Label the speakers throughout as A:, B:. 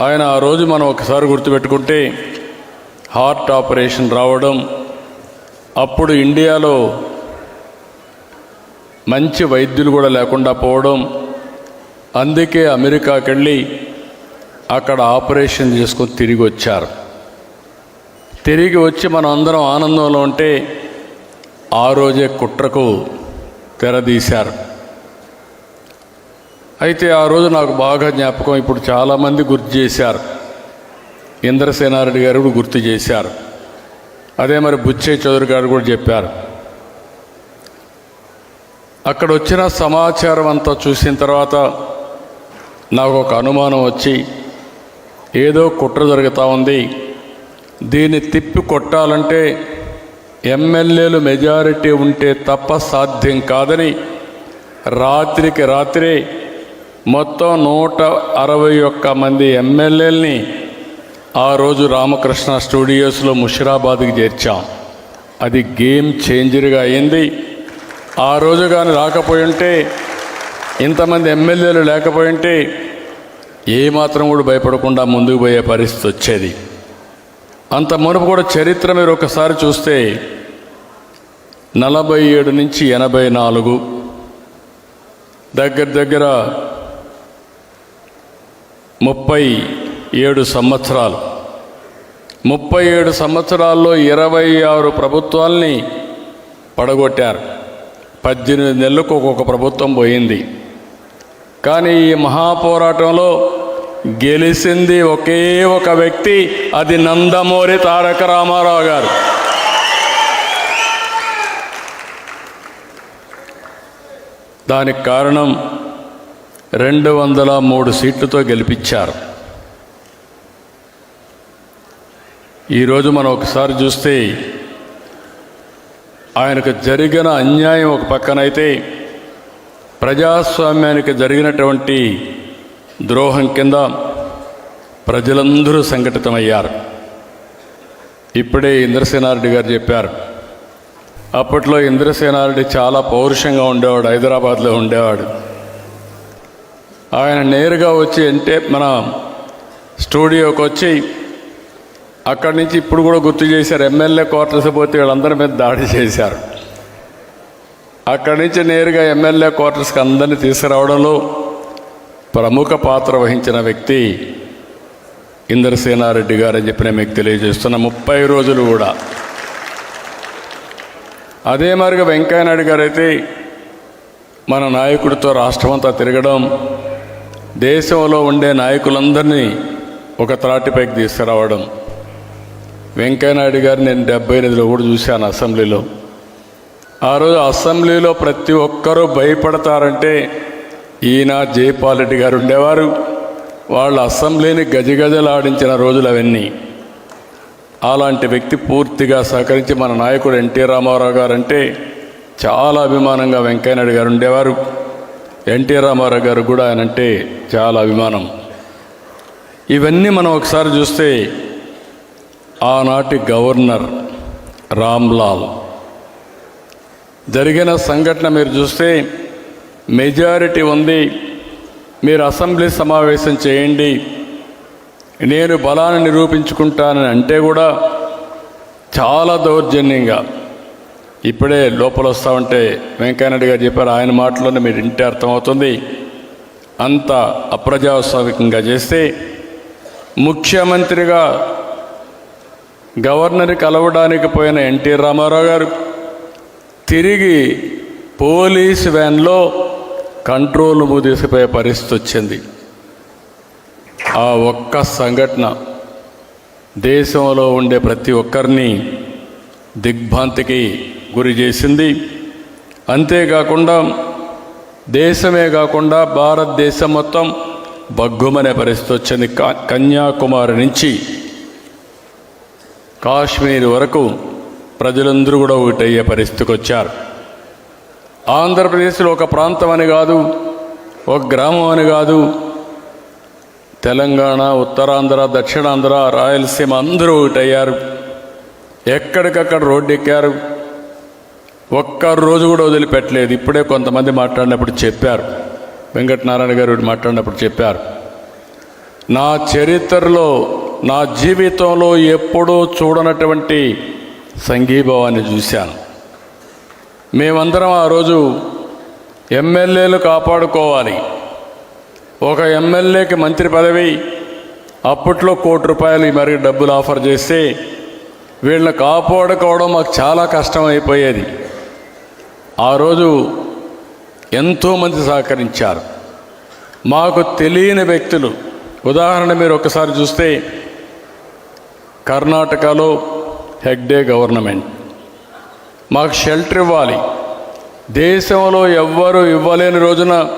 A: ఆయన ఆ రోజు మనం ఒకసారి గుర్తుపెట్టుకుంటే హార్ట్ ఆపరేషన్ రావడం అప్పుడు ఇండియాలో మంచి వైద్యులు కూడా లేకుండా పోవడం అందుకే అమెరికాకి వెళ్ళి అక్కడ ఆపరేషన్ చేసుకొని తిరిగి వచ్చారు. తిరిగి వచ్చి మనం అందరం ఆనందంలో ఉంటే ఆ రోజే కుట్రకు తెరదీశారు అయితే ఆ రోజు నాకు బాగా జ్ఞాపకం. ఇప్పుడు చాలామంది గుర్తు చేశారు. ఇంద్రసేనారెడ్డి గారు కూడా గుర్తు చేశారు. అదే మరి బుచ్చయ్య చౌదరి గారు కూడా చెప్పారు. అక్కడ వచ్చిన సమాచారం అంతా చూసిన తర్వాత నాకు ఒక అనుమానం వచ్చి ఏదో కుట్ర జరుగుతూ ఉంది. దీన్ని తిప్పి కొట్టాలంటే ఎమ్మెల్యేలు మెజారిటీ ఉంటే తప్ప సాధ్యం కాదని రాత్రికి రాత్రే మొత్తం నూట అరవై ఒక్క మంది ఎమ్మెల్యేలని ఆ రోజు రామకృష్ణ స్టూడియోస్లో ముషిరాబాద్కి చేర్చాం. అది గేమ్ చేంజర్గా అయింది. ఆ రోజు కానీ రాకపోయి ఉంటే ఇంతమంది ఎమ్మెల్యేలు లేకపోయి ఉంటే ఏమాత్రం కూడా భయపడకుండా ముందుకు పోయే పరిస్థితి వచ్చేది. అంత మునుపు కూడా చరిత్ర మీరు ఒకసారి చూస్తే నలభై ఏడు నుంచి ఎనభై నాలుగు దగ్గర దగ్గర ముప్పై ఏడు సంవత్సరాలు. ముప్పై ఏడు సంవత్సరాల్లో ఇరవై ఆరు ప్రభుత్వాల్ని పడగొట్టారు. పద్దెనిమిది నెలలకు ఒక్కొక్క ప్రభుత్వం పోయింది. కానీ ఈ మహాపోరాటంలో గెలిచింది ఒకే ఒక వ్యక్తి అది నందమూరి తారక రామారావు గారు. దానికి కారణం రెండు వందల మూడు సీట్లతో గెలిపించారు. ఈరోజు మనం ఒకసారి చూస్తే ఆయనకు జరిగిన అన్యాయం ఒక పక్కనైతే ప్రజాస్వామ్యానికి జరిగినటువంటి ద్రోహం కింద ప్రజలందరూ సంఘటితమయ్యారు. ఇప్పుడే ఇంద్రసేనారెడ్డి గారు చెప్పారు అప్పట్లో ఇంద్రసేనారెడ్డి చాలా పౌరుషంగా ఉండేవాడు హైదరాబాద్లో ఉండేవాడు. ఆయన నేరుగా వచ్చి అంటే మన స్టూడియోకి వచ్చి అక్కడి నుంచి ఇప్పుడు కూడా గుర్తు చేశారు ఎమ్మెల్యే క్వార్టర్స్ పోతే వీళ్ళందరి మీద దాడి చేశారు. అక్కడి నుంచి నేరుగా ఎమ్మెల్యే క్వార్టర్స్కి అందరినీ తీసుకురావడంలో ప్రముఖ పాత్ర వహించిన వ్యక్తి ఇంద్రసేనారెడ్డి గారు అని చెప్పి నేను మీకు తెలియజేస్తున్న. ముప్పై రోజులు కూడా. అదే మరిగా వెంకయ్యనాయుడు గారు అయితే మన నాయకుడితో రాష్ట్రమంతా తిరగడం దేశంలో ఉండే నాయకులందరినీ ఒక త్రాటిపైకి తీసుకురావడం. వెంకయ్యనాయుడు గారు నేను డెబ్బై ఎనిమిదిలో కూడా చూశాను అసెంబ్లీలో. ఆ రోజు అసెంబ్లీలో ప్రతి ఒక్కరూ భయపడతారంటే ఈయన జయపాల్ రెడ్డి గారు ఉండేవారు. వాళ్ళు అసెంబ్లీని గజగజలాడించిన రోజులు అవన్నీ. అలాంటి వ్యక్తి పూర్తిగా సహకరించి మన నాయకుడు ఎన్టీ రామారావు గారు అంటే చాలా అభిమానంగా వెంకయ్యనాయుడు గారు ఉండేవారు. ఎన్టీ రామారావు గారు కూడా ఆయన అంటే చాలా అభిమానం. ఇవన్నీ మనం ఒకసారి చూస్తే ఆనాటి గవర్నర్ రామ్లాల్. జరిగిన సంఘటన మీరు చూస్తే మెజారిటీ ఉంది మీరు అసెంబ్లీ సమావేశం చేయండి నేను బలాన్ని నిరూపించుకుంటానని అంటే కూడా చాలా దౌర్జన్యంగా. ఇప్పుడే లోపల వస్తామంటే వెంకయ్యనాయుడు గారు చెప్పారు ఆయన మాటలోనే మీరు ఇంటే అర్థమవుతుంది. అంత అప్రజాస్వామికంగా చేస్తే ముఖ్యమంత్రిగా గవర్నర్ కలవడానికి పోయిన ఎన్టీ రామారావు గారు తిరిగి పోలీస్ వ్యాన్లో కంట్రోల్ తీసుకుపోయే పరిస్థితి వచ్చింది. ఆ ఒక్క సంఘటన దేశంలో ఉండే ప్రతి ఒక్కరిని దిగ్భ్రాంతికి గురి చేసింది. అంతేకాకుండా దేశమే కాకుండా భారతదేశం మొత్తం బగ్గుమనే పరిస్థితి వచ్చింది. కన్యాకుమారి నుంచి కాశ్మీర్ వరకు ప్రజలందరూ కూడా ఒకటయ్యే పరిస్థితికి వచ్చారు. ఆంధ్రప్రదేశ్లో ఒక ప్రాంతం అని కాదు ఒక గ్రామం అని కాదు తెలంగాణ ఉత్తరాంధ్ర దక్షిణాంధ్ర రాయలసీమ అందరూ ఒకటయ్యారు. ఎక్కడికక్కడ రోడ్డు ఎక్కారు ఒక్క రోజు కూడా వదిలిపెట్టలేదు. ఇప్పుడే కొంతమంది మాట్లాడినప్పుడు చెప్పారు. వెంకటనారాయణ గారు మాట్లాడినప్పుడు చెప్పారు. నా చరిత్రలో నా జీవితంలో ఎప్పుడూ చూడనటువంటి సంఘీభావాన్ని చూశాను. మేమందరం ఆ రోజు ఎమ్మెల్యేలు కాపాడుకోవాలి. ఒక ఎమ్మెల్యేకి మంత్రి పదవి అప్పట్లో కోటి రూపాయలు మరి డబ్బులు ఆఫర్ చేస్తే వీళ్ళని కాపాడుకోవడం మాకు చాలా కష్టం అయిపోయేది ఆ రోజు ఎంతోమంది సహకరించారు. మాకు తెలియని వ్యక్తులు. ఉదాహరణ మీరు ఒకసారి చూస్తే కర్ణాటకలో హెగ్డే గవర్నమెంట్. మాకు షెల్టర్ ఇవ్వాలి. దేశంలో ఎవ్వరూ ఇవ్వలేని రోజున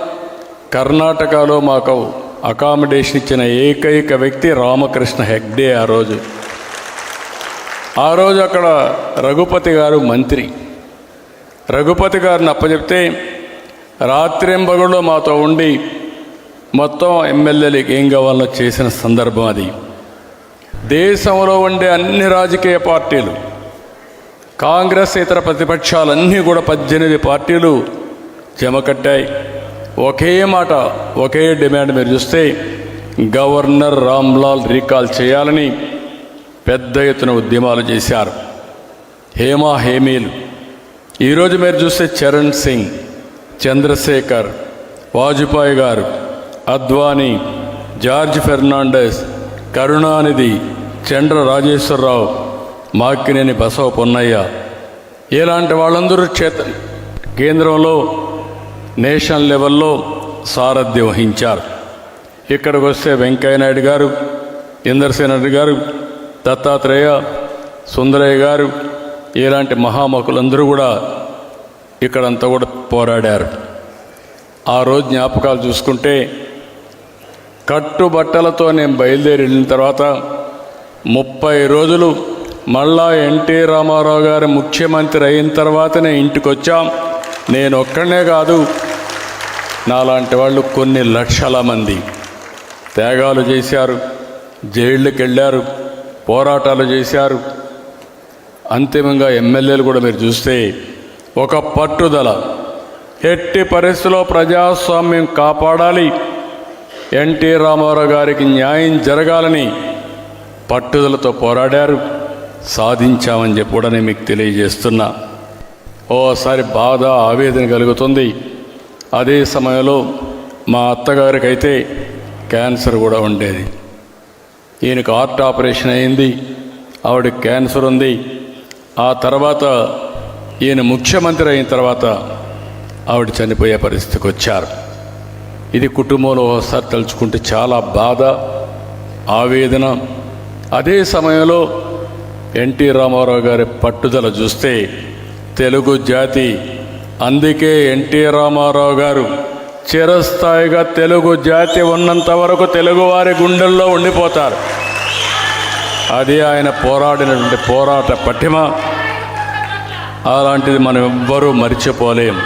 A: కర్ణాటకలో మాకు అకామిడేషన్ ఇచ్చిన ఏకైక వ్యక్తి రామకృష్ణ హెగ్డే ఆ రోజు. ఆ రోజు అక్కడ రఘుపతి గారు మంత్రి. రఘుపతి గారిని అప్పచెప్తే రాత్రింబగుళ్ళు మాతో ఉండి మొత్తం ఎమ్మెల్యేలకు ఏం కావాలో చేసిన సందర్భం అది. దేశంలో ఉండే అన్ని రాజకీయ పార్టీలు కాంగ్రెస్ ఇతర ప్రతిపక్షాలన్నీ కూడా పద్దెనిమిది పార్టీలు జమకట్టాయి ఒకే మాట ఒకే డిమాండ్ మీరు చూస్తే గవర్నర్ రామ్లాల్ రీకాల్ చేయాలని పెద్ద ఎత్తున ఉద్యమాలు చేశారు. హేమా హేమీలు. ఈరోజు మీరు చూస్తే చరణ్ సింగ్ చంద్రశేఖర్ వాజ్పేయి గారు అద్వానీ జార్జ్ ఫెర్నాండెస్ కరుణానిధి చంద్ర రాజేశ్వరరావు మాకినేని బసవ పొన్నయ్య. ఇలాంటి వాళ్ళందరూ చేత కేంద్రంలో నేషనల్ లెవెల్లో సారథ్యం వహించారు. ఇక్కడికి వస్తే వెంకయ్యనాయుడు గారు ఇందర్సేన్ గారు దత్తాత్రేయ సుందరయ్య గారు ఇలాంటి మహామకులందరూ కూడా ఇక్కడంతా కూడా పోరాడారు. ఆ రోజు జ్ఞాపకాలు చూసుకుంటే కట్టుబట్టలతో నేను బయలుదేరి వెళ్ళిన తర్వాత ముప్పై రోజులు మళ్ళా ఎన్టీ రామారావు గారు ముఖ్యమంత్రి అయిన తర్వాతనే ఇంటికి వచ్చాం నేను ఒక్కడనే కాదు నాలాంటి వాళ్ళు కొన్ని లక్షల మంది త్యాగాలు చేశారు జైళ్ళకి వెళ్ళారు పోరాటాలు చేశారు. అంతిమంగా ఎమ్మెల్యేలు కూడా మీరు చూస్తే ఒక పట్టుదల. ఎట్టి పరిస్థితిలో ప్రజాస్వామ్యం కాపాడాలి. ఎన్టీ రామారావు గారికి న్యాయం జరగాలని పట్టుదలతో పోరాడారు. సాధించామని చెప్పి కూడా నేను మీకు తెలియజేస్తున్నా. ఓసారి బాధ ఆవేదన కలుగుతుంది. అదే సమయంలో మా అత్తగారికి అయితే క్యాన్సర్ కూడా ఉండేది. ఈయనకు హార్ట్ ఆపరేషన్ అయింది. ఆవిడకి క్యాన్సర్ ఉంది. ఆ తర్వాత ఈయన ముఖ్యమంత్రి అయిన తర్వాత ఆవిడ చనిపోయే పరిస్థితికి వచ్చారు. ఇది కుటుంబంలో ఒకసారి తలుచుకుంటే చాలా బాధ ఆవేదన. అదే సమయంలో ఎన్టీ రామారావు గారి పట్టుదల చూస్తే తెలుగు జాతి అందుకే ఎన్టీ రామారావు గారు చిరస్థాయిగా తెలుగు జాతి ఉన్నంత వరకు తెలుగువారి గుండెల్లో ఉండిపోతారు. అది ఆయన పోరాడినటువంటి పోరాట పటిమ. అలాంటిది మనం ఎవ్వరూ మర్చిపోలేం.